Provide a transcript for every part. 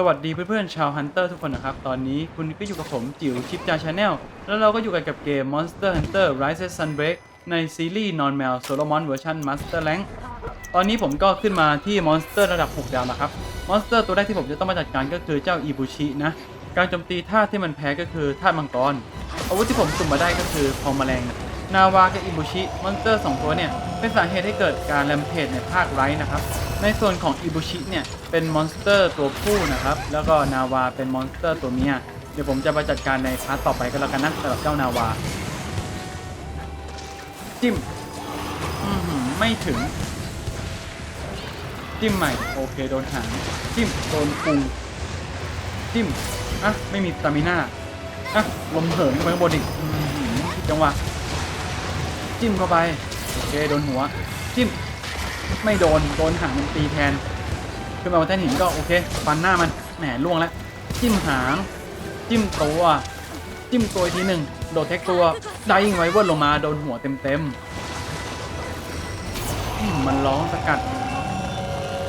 สวัสดีเพื่อนๆชาวฮันเตอร์ทุกคนนะครับ ตอนนี้คุณก็อยู่กับผมจิ๋วชิปจาชาแนลแล้วเราก็อยู่กันกับเกม Monster Hunter Rise Sunbreak ในซีรีส์นอนแมวโซโลมอนเวอร์ชัน Master Rank ตอนนี้ผมก็ขึ้นมาที่มอนสเตอร์ระดับ 6 ดาวแล้วครับ มอนสเตอร์ตัวแรกที่ผมจะต้องมาจัดการก็คือเจ้าอีบูชินะ การโจมตีท่าที่มันแพ้ก็คือท่ามังกร อาวุธที่ผมสุ่มมาได้ก็คือพองแมลงน นาวากับอิบุชิมอนสเตอร์2ตัวเนี่ยเป็นสาเหตุให้เกิดการแรมเพจในภาคไรท์นะครับ ในส่วนของอิบุชิเนี่ยเป็นมอนสเตอร์ตัวผู้นะครับ แล้วก็นาวาเป็นมอนสเตอร์ตัวเมียเดี๋ยวผมจะไปจัดการในพาร์ทต่อไปก็แล้วกันนะสำหรับเจ้านาวา จิ้มไม่ถึง จิ้มใหม่ โอเคโดนหางจิ้มโดนพุงจิ้มอะไม่มีสตามิน่าอะลมเหินขึ้นไปข้างบนอีกอื้อหือผิดจังหวะ จิ้มเข้าไป โอเคโดนหัว จิ้ม ไม่โดน โดนหางมันตีแทน ขึ้นมาบนแท่นหินก็โอเค ฟันหน้ามัน แหมล่วงแล้ว จิ้มหาง จิ้มตัว จิ้มตัวอีกทีหนึ่ง โดดเทคตัวไดยิงไวเวิร์ดลงมาโดนหัวเต็มๆมันร้องสกัด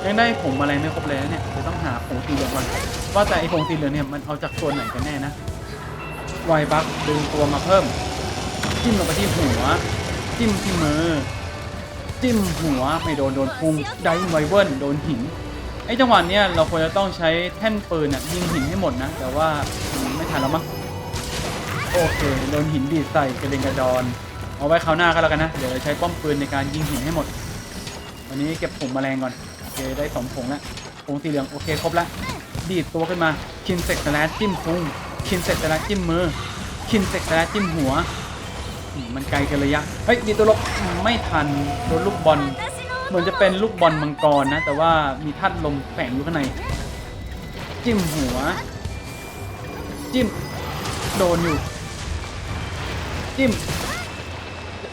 ยังได้ผงอะไรไม่ครบเลยนะเนี่ยจะต้องหาผงสีเหลืองก่อน ว่าแต่ไอผงสีเหลืองเนี่ยมันเอาจากส่วนไหนกันแน่นะไวบักดึงตัวมาเพิ่มจิ้มลงไปที่หัว จิ้มที่มือ จิ้มหัวไม่โดนโดนพุงไดไวเวิร์โดนหินไอ้จังหวะเนี้ยเราควรจะต้องใช้แท่นปืนอะยิงหินให้หมดนะ แต่ว่าไม่ทันแล้วมั้งโอเคโดนหินดีดใส่กระเด็นกระดอน เอาไว้คราวหน้าก็แล้วกันนะเดี๋ยวใช้ป้อมปืนในการยิงหินให้หมด วันนี้เก็บผงแมลงก่อนโอเคได้สองผงแล้วผงสีเหลืองโอเคครบล้วดีดตัวขึ้นมาคินเซ็กสแลชจิ้มพุงคินเซ็กสแลชจิ้มมือคินเซ็กสแลชจิ้มหัว มันไกลกันระยะ เฮ้ยดีตัวลบไม่ทันโดนลูกบอล เหมือนจะเป็นลูกบอลมังกรนะ แต่ว่ามีธาตุลมแฝงอยู่ข้างใน จิ้มหัว จิ้ม โดนอยู่ จิ้ม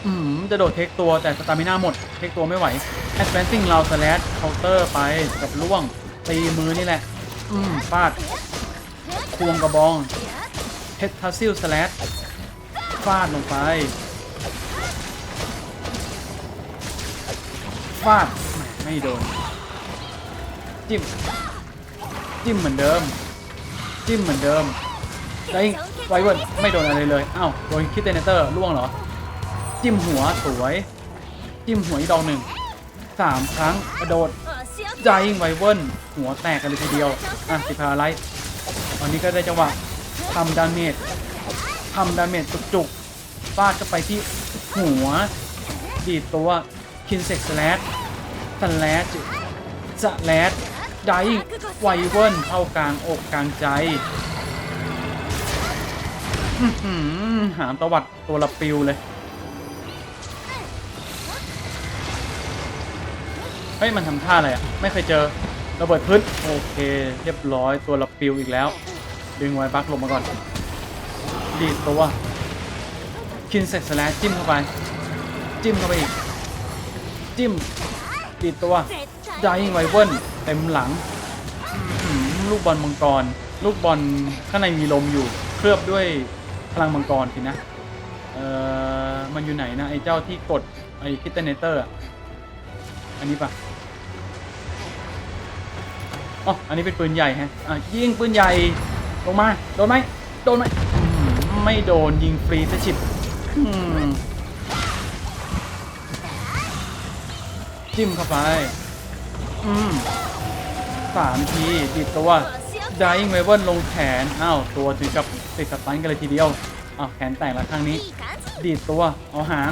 อืม จะโดดเทคตัวแต่สตามิน่าหมด เทคตัวไม่ไหว advancing เราสแลชเคาน์เตอร์ไปกับล่วง ตีมือนี่แหละ อืมฟาด ควงกระบองเฮดทัสซิลสแลช ฟาดลงไป ฟาดไม่โดน จิ้ม จิ้มเหมือนเดิม จิ้มเหมือนเดิมได้ไวเวิร์ดไม่โดนอะไรเลยอ้าวโดนคิดเตเนเตอร์ล่วงเหรอ จิ้มหัวสวย จิ้มหัวอีกดอกหนึ่งสามครั้งกระโดดใจยิงไวเวิร์นหัวแตกกันเลยทีเดียว อะสิพาไลท์ตอนนี้ก็ได้จังหวะทำดาเมจ ทำดาเมจจุกๆฟาดเข้าไปที่หัว ดีดตัวคินเซ็กสแลชสแลชสแลชไดไวเวิร์นเข้ากลางอกกลางใจหามตวัดตัวละปิวเลย เฮ้ย มันทำท่าอะไรอะ ไม่เคยเจอระเบิดพื้น โอเค เรียบร้อยตัวละปิวอีกแล้ว ดึงไว้บักลงมาก่อน ดีดตัวคินเซ็กสแลชจิ้มเข้าไป จิ้มเข้าไปอีก จิ้มดีดตัวไดยิงไวเวิร์นเต็มหลัง ลูกบอลมังกร ลูกบอลข้างในมีลมอยู่ เคลือบด้วยพลังมังกรสินะ เอ่อมันอยู่ไหนนะไอ้เจ้าที่กดไอ้คิตเตเนเตอร์อันนี้ปะอ๋อ อันนี้เป็นปืนใหญ่ฮะ อะยิงปืนใหญ่ลงมา โดนไหมโดนไหม ไม่โดนยิงฟรีสชิบจิ้มเข้าไป อืมสามทีติดตัวด y ยิงเวเวิร์ลงแขนอ้าวตัวถึงกับติดสตันกันเลยทีเดียวอ้าวแขนแตกแล้วข้างนี้ ดีดตัว เอาหาง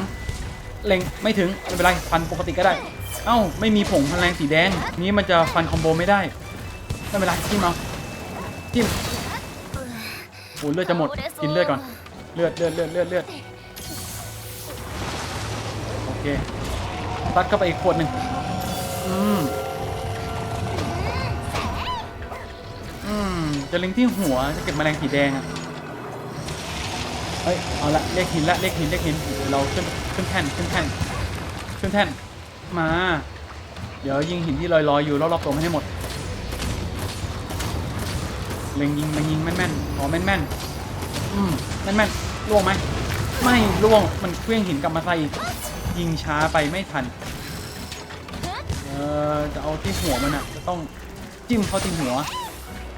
เล็งไม่ถึงไม่เป็นไรฟันปกติก็ได้ เอ้า ไม่มีผงพลังสีแดง นี้มันจะฟันคอมโบไม่ได้ ไม่เป็นไรจิ้มเอาจิ้ม อ้เลือดจะหมด กินเลือดก่อน เลือดเลือดเลือดเลือดเลือดโอเคซัดเข้าไปอีกขวดหนึ่งอืมอืมจะเล็งที่หัวจะเก็บแมลงสีแดงอะเฮ้ยเอาละเรียกหินละเรียกหินเรียกหินเดี๋ยวเราขึ้นขึ้นแท่นขึ้นแท่นขึ้นแท่นมา เดี๋ยวยิงหินที่ลอยๆอยู่รอบๆตัวมันให้หมด เล็งยิงมายิงแม่นๆอ๋อแม่นๆอืมแม่นๆล่วงไหมไม่ล่วงมันเคลื่องหินกลับมาใส่อีกยิงช้าไปไม่ทันเออจะเอาที่หัวมันอะจะต้องจิ้มเข้าที่หัว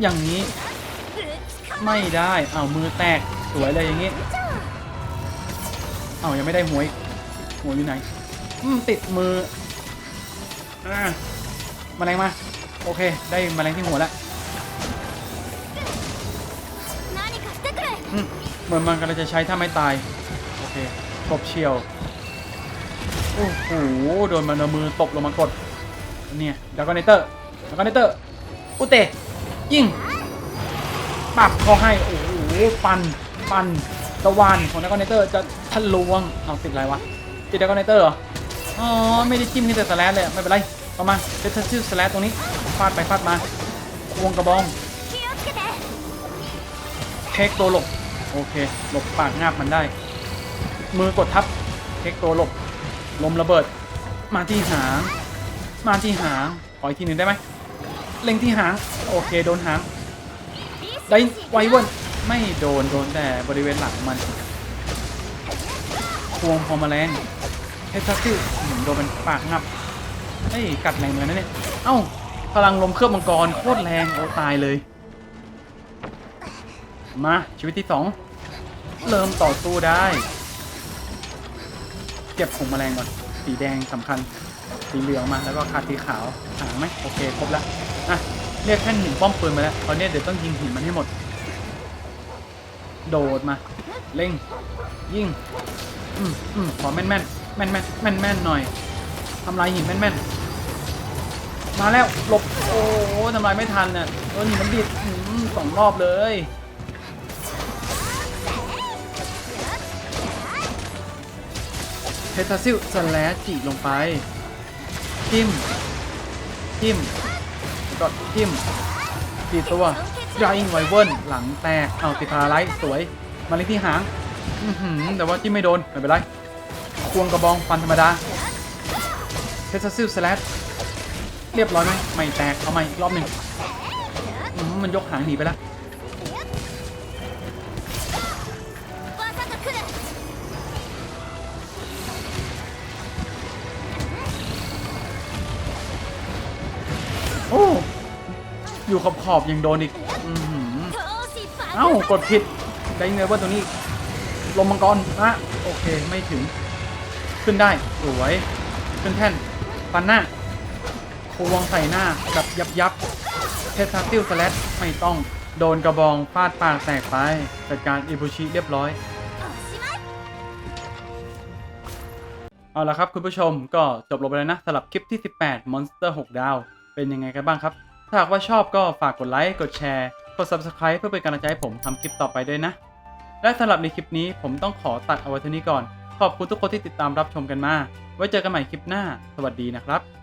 อย่างนี้ ไม่ได้เอาวมือแตกสวยเลยอย่างนี้เอาวยังไม่ได้หัวอีกหัวอยู่ไหนอืมติดมืออ่าแมลงมา โอเค ได้แมลงที่หัวแล้ว เหมือนมันกำลังจะใช้ถ้าไม่ตาย โอเคตบเชียว โอ้โห โดนมันเอามือตบลงมากด เนี่ยดักวน็เนเตอร์ดักวน็เนเตอร์ อุเตยิงปับเขาให้ โอ้โห ปัน ปันตะวันของดักอนเนเตอร์จะทะลวง เอาติดอะไรวะ ติดดักอนเนเตอร์เหรอ อ๋อ ไม่ได้จิ้มกันแต่สแลชเลย ไม่เป็นไร ประมาณเดทซิลสแลชตรงนี้ ฟาดไปฟาดมา ควงกระบองเทคตัวหลบ โอเค หลบปากงาบมันได้ มือกดทับเทคตัวหลบ ลมระเบิด มาที่หาง มาที่หาง ขออีกทีหนึ่งได้ไหม เล็งที่หาง โอเค โดนหาง ได้ไวเวิร์นไม่โดน โดนแต่บริเวณหลังมันควงพอมแมลงเฮทัสซิลอืมโดนเป็นปากงับเอ้ย กัดแรงเหมือนกันนะเนี่ย เอ้า พลังลมเคลือบมังกรโคตรแรง โอ้ตายเลย มา ชีวิตที่สอง เริ่มต่อสู้ได้ เก็บผงแมลงก่อนสีแดงสำคัญ สีเหลืองมาแล้วก็ขาสีขาวหางไหมโอเคครบแล้วอะเรียกแค่หินป้อมปืนมาแล้วตอนนี้เดี๋ยวต้องยิงหินมันให้หมด โดดมาเร่ง ยิงอืมอืมขอแม่นแม่นแม่นแม่นแม่นแม่นหน่อยทำลายหินแม่นแม่นมาแล้วหลบโอ้ทำลายไม่ทันน่ะเออหินมันดิดสองรอบเลย เททาซิลสแลชจีลงไปจิ้มจิ้มแล้วก็จิ้มตีตัวดราอิงไวเวิร์นหลังแตกเอาติดพาไลท์สวย มาเล็งที่หางแต่ว่าจิ้มไม่โดน ไม่เป็นไร ควงกระบองฟันธรรมดาเทสซิลสแลชเรียบร้อยไหมไม่แตกเอาใหม่อีกรอบหนึ่งมันยกหางหนีไปแล้ว อยู่ขอบขอบยังโดนอีกเอ้ากดผิดได้เนื้อว่าตัวนี้ลมมังกรนะโอเคไม่ถึง ขึ้นได้สวยขึ้นแท่นฟันหน้าโควงใส่หน้ากับยับยับเทสซาติลสแลตไม่ต้องโดนกระบองฟาดปากแตกไปจัดการอิบุชิเรียบร้อยเอาละครับคุณผู้ชมก็จบลงไปแล้วนะสำหรับคลิปที่ 18 Monster 6 ดาว เป็นยังไงกันบ้างครับ ถ้าหากว่าชอบก็ฝากกดไลค์ กดแชร์ กด Subscribe เพื่อเป็นกำลังใจให้ผมทำคลิปต่อไปด้วยนะ และสำหรับในคลิปนี้ผมต้องขอตัดเอาไว้เท่านี้ก่อน ขอบคุณทุกคนที่ติดตามรับชมกันมา ไว้เจอกันใหม่คลิปหน้า สวัสดีนะครับ